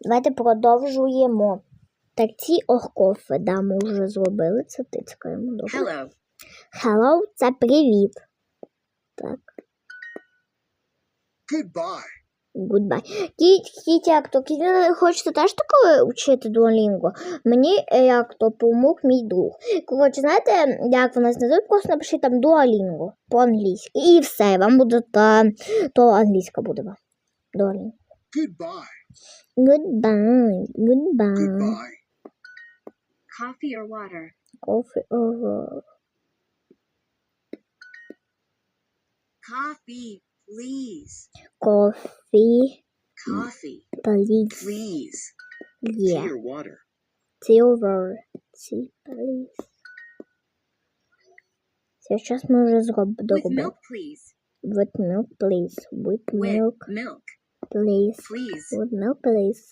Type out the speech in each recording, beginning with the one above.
Давайте продовжуємо. Так, ці оркофи, да, ми вже зробили. Це тицькаємо. Добре. Hello. Hello, це привіт. Так, Goodbye. goodbye. Кіт, кіт, як то, кіт, хочете теж таке вчити дуолінго? Мені е, як то помог мій друг. Коротше, знаєте, як вона знайде, просто напишіть там дуолінго по-англійськи. І все, вам буде та, то англійська буде вам. Дуолінго. Goodbye. Goodbye, goodbye. Goodbye. Coffee or water? Coffee over. Coffee, please. Coffee, Coffee, please. please. Yeah. Tea or water? Silver. Tea, please. Сейчас мы уже зроб- With доробимо. milk, please. With milk, please. With With milk, milk, Please. milk, please.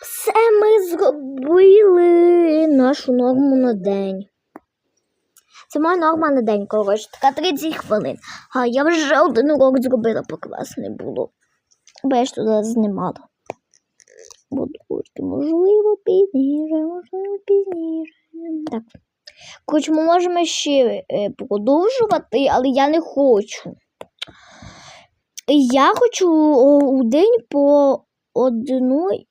Все ми зробили нашу норму на день. Це моя норма на день, коротше, така 30 хвилин. А я вже один урок зробила, поки вас не було. Бо я ж туди знімала. Буду трошки, можливо, пізніше, можливо, пізніше. Так. Коротше, ми можемо ще е, продовжувати, але я не хочу. Я хочу у день по одній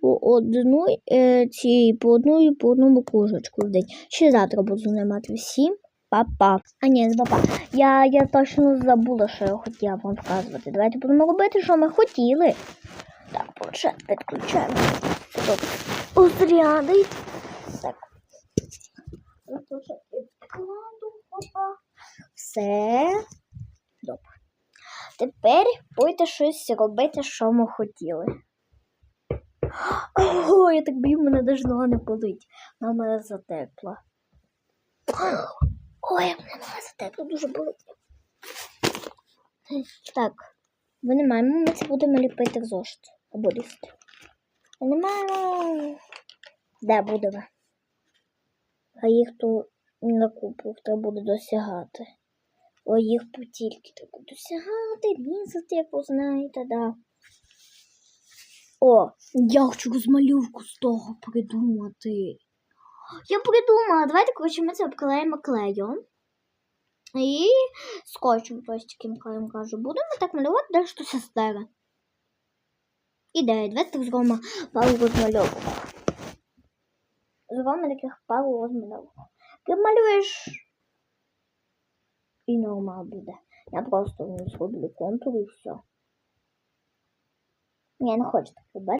по одній е, цій, по одній, по одному кружечку в день. Ще завтра буду знімати всім. Па-па. А ні, не па-па. Я, я точно забула, що я хотіла вам показувати. Давайте будемо робити, що ми хотіли. Так, планшет підключаємо. Озрядий. Так. Все. Тепер будете щось робити, що ми хотіли. Ой, я так бою, мене навіть нога не болить. Вона мене затекла. Ой, мене нога затекла, дуже болить. Так, ви не маємо, ми це будемо ліпити в зошит. Або. Ви не маємо. Де буде ви? А їх то на купу треба буде досягати. О, їх тільки треба досягати, різати, як ви знаєте, да. О, я хочу розмальовку з того придумати. Я придумала. Давайте, коротше, ми це обклеїмо клеєм. І скотчем ось таким клеєм кажу. Будемо так малювати, де щось старе. Ідея, давайте так зробимо пару розмальовок. Зробимо таких пару розмальовок. Ти малюєш і нормал буде. Я просто зроблю контур і все. Я не хочу так робити.